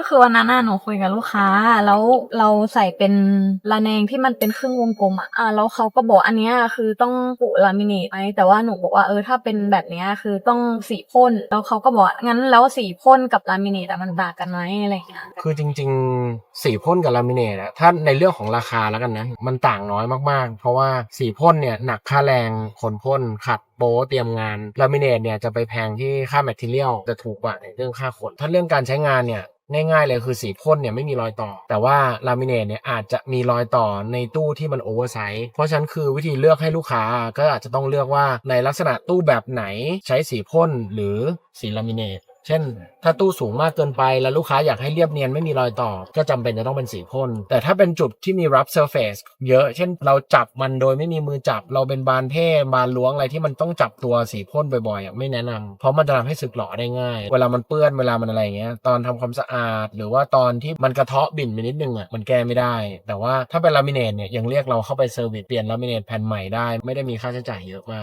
ก็คือวันนั้นน่ะหนูคุยกับลูกค้า แล้วเราใส่เป็นระแนงที่มันเป็นครึ่งวงกลมอะอ่าแล้วเขาก็บอกอันเนี้ยคือต้องปุลามิเนตไหมแต่ว่าหนูบอกว่าเออถ้าเป็นแบบเนี้ยคือต้องสีพ่นแล้วเขาก็บอกงั้นแล้วสีพ่นกับลามิเนตมันต่างกันไหมอะไรเงี้ยคือจริง ๆ สีพ่นกับลามิเนตอะถ้าในเรื่องของราคาแล้วกันนะมันต่างน้อยมากๆ เพราะว่าสีพ่นเนี่ยหนักค่าแรงคนพ่นขัดโป๊เตรียมงานลามิเนตเนี่ยจะไปแพงที่ค่าแมทเทียลจะถูกกว่าในเรื่องค่าขนถ้าเรื่องการใช้งานเนี่ย ง่ายๆเลยคือสีพ่นเนี่ยไม่มีรอยต่อ แต่ว่าลามิเนตเนี่ยอาจจะมีรอยต่อในตู้ที่มันโอเวอร์ไซส์เพราะฉะนั้นคือวิธีเลือกให้ลูกค้าก็อาจจะต้องเลือกว่าในลักษณะตู้แบบไหนใช้สีพ่นหรือสีลามิเนต เช่น ถ้าตู้สูงมากเกินไปแล้วลูกค้าอยากให้เรียบเนียนไม่มีรอยต่อ ก็จำเป็นจะต้องเป็นสีพ่น แต่ถ้าเป็นจุดที่มี rough surface เยอะ เช่น เราจับมันโดยไม่มีมือจับ เราเป็นบานเพ่บานล้วงอะไรที่มันต้องจับตัวสีพ่นบ่อยๆไม่แนะนำเพราะมันจะทำให้สึกหรอได้ง่าย เวลามันเปื้อนเวลามันอะไรเงี้ย ตอนทำความสะอาด หรือว่าตอนที่มันกระเทาะบิ่นไปนิดนึงอะมันแก้ไม่ได้ แต่ว่าถ้าเป็นลามิเนตเนี่ยยังเรียกเราเข้าไปเซอร์วิสเปลี่ยนลามิเนตแผ่นใหม่ได้ไม่ได้มีค่าใช้จ่ายเยอะมาก